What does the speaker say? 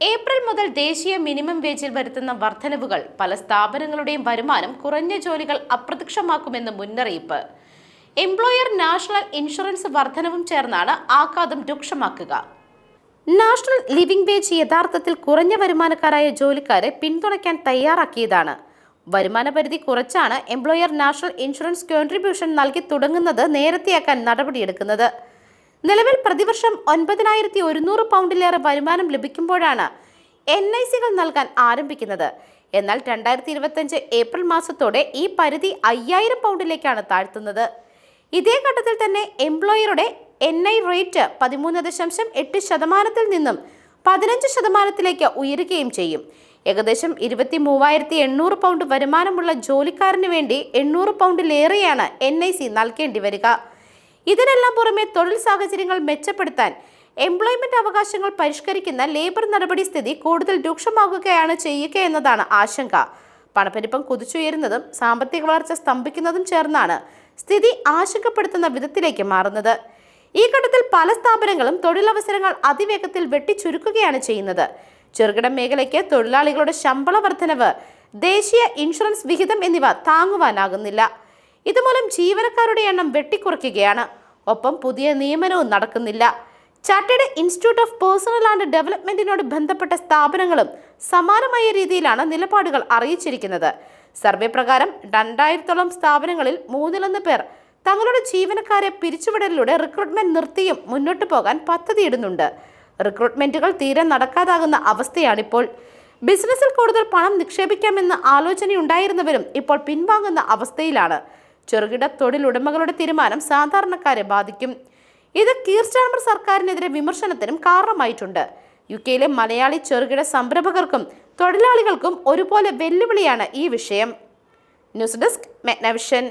April മുതൽ ദേശീയ minimum വേജിൽ വരുത്തുന്ന വർധനവുകൾ പല സ്ഥാപനങ്ങളുടെയും വരുമാനം കുറഞ്ഞ ജോലികൾ അപ്രത്യക്ഷമാക്കുമെന്ന് മുന്നറിയിപ്പ്. എംപ്ലോയർ നാഷണൽ ഇൻഷുറൻസ് വർധനവും ചേർന്നാണ് ആഘാതം രൂക്ഷമാക്കുക. നാഷണൽ ലിവിംഗ് വേജ് യഥാർത്ഥത്തിൽ കുറഞ്ഞ വരുമാനക്കാരായ ജോലിക്കാരെ പിന്തുണയ്ക്കാൻ തയ്യാറാക്കിയതാണ്. വരുമാന പരിധി കുറച്ചാണ് എംപ്ലോയർ നാഷണൽ ഇൻഷുറൻസ് കോൺട്രിബ്യൂഷൻ നൽകി തുടങ്ങുന്നത് നേരത്തെയാക്കാൻ നടപടിയെടുക്കുന്നത്. നിലവിൽ പ്രതിവർഷം ഒൻപതിനായിരത്തി ഒരുന്നൂറ് പൗണ്ടിലേറെ വരുമാനം ലഭിക്കുമ്പോഴാണ് എൻ ഐ സികൾ നൽകാൻ ആരംഭിക്കുന്നത്. എന്നാൽ രണ്ടായിരത്തി ഇരുപത്തഞ്ച് ഏപ്രിൽ മാസത്തോടെ ഈ പരിധി അയ്യായിരം പൗണ്ടിലേക്കാണ് താഴ്ത്തുന്നത്. ഇതേ ഘട്ടത്തിൽ തന്നെ എംപ്ലോയറുടെ എൻ ഐ റേറ്റ് പതിമൂന്ന് ദശാംശം എട്ട് ശതമാനത്തിൽ നിന്നും പതിനഞ്ച് ശതമാനത്തിലേക്ക് ഉയരുകയും ചെയ്യും. ഏകദേശം ഇരുപത്തി മൂവായിരത്തി എണ്ണൂറ് പൗണ്ട് വരുമാനമുള്ള ജോലിക്കാരന് വേണ്ടി എണ്ണൂറ് പൗണ്ടിലേറെയാണ് എൻ ഐ സി നൽകേണ്ടി വരിക. ഇതിനെല്ലാം പുറമെ തൊഴിൽ സാഹചര്യങ്ങൾ മെച്ചപ്പെടുത്താൻ എംപ്ലോയ്മെന്റ് അവകാശങ്ങൾ പരിഷ്കരിക്കുന്ന ലേബർ നടപടി സ്ഥിതി കൂടുതൽ രൂക്ഷമാകുകയാണ് ചെയ്യുക എന്നതാണ് ആശങ്ക. പണപ്പെരുപ്പം കുതിച്ചുയരുന്നതും സാമ്പത്തിക വളർച്ച സ്തംഭിക്കുന്നതും ചേർന്നാണ് സ്ഥിതി ആശങ്കപ്പെടുത്തുന്ന വിധത്തിലേക്ക് മാറുന്നത്. ഈ ഘട്ടത്തിൽ പല സ്ഥാപനങ്ങളും തൊഴിലവസരങ്ങൾ അതിവേഗത്തിൽ വെട്ടിച്ചുരുക്കുകയാണ് ചെയ്യുന്നത്. ചെറുകിട മേഖലയ്ക്ക് തൊഴിലാളികളുടെ ശമ്പള വർധനവ് ദേശീയ ഇൻഷുറൻസ് വിഹിതം എന്നിവ താങ്ങുവാനാകുന്നില്ല. ഇതുമൂലം ജീവനക്കാരുടെ എണ്ണം വെട്ടിക്കുറയ്ക്കുകയാണ്. ഒപ്പം പുതിയ നിയമനവും നടക്കുന്നില്ല. Chartered institute of personnel and ഡെവലപ്മെന്റിനോട് ബന്ധപ്പെട്ട സ്ഥാപനങ്ങളും സമാനമായ രീതിയിലാണ് നിലപാടുകൾ അറിയിച്ചിരിക്കുന്നത്. സർവേ പ്രകാരം രണ്ടായിരത്തോളം സ്ഥാപനങ്ങളിൽ മൂന്നിലൊന്ന് പേർ തങ്ങളുടെ ജീവനക്കാരെ പിരിച്ചുവിടലിലൂടെ റിക്രൂട്ട്മെന്റ് നിർത്തിയും മുന്നോട്ടു പോകാൻ പദ്ധതിയിടുന്നുണ്ട്. റിക്രൂട്ട്മെന്റുകൾ തീരെ നടക്കാതാകുന്ന അവസ്ഥയാണിപ്പോൾ. ബിസിനസ്സിൽ കൂടുതൽ പണം നിക്ഷേപിക്കാമെന്ന ആലോചനയുണ്ടായിരുന്നവരും ഇപ്പോൾ പിൻവാങ്ങുന്ന അവസ്ഥയിലാണ്. ചെറുകിട തൊഴിൽ ഉടമകളുടെ തീരുമാനം സാധാരണക്കാരെ ബാധിക്കും. ഇത് കീർ സ്റ്റാർമർ സർക്കാരിനെതിരെ വിമർശനത്തിനും കാരണമായിട്ടുണ്ട്. യു കെയിലെ മലയാളി ചെറുകിട സംരംഭകർക്കും തൊഴിലാളികൾക്കും ഒരുപോലെ വെല്ലുവിളിയാണ് ഈ വിഷയം. News desk Magna Vision.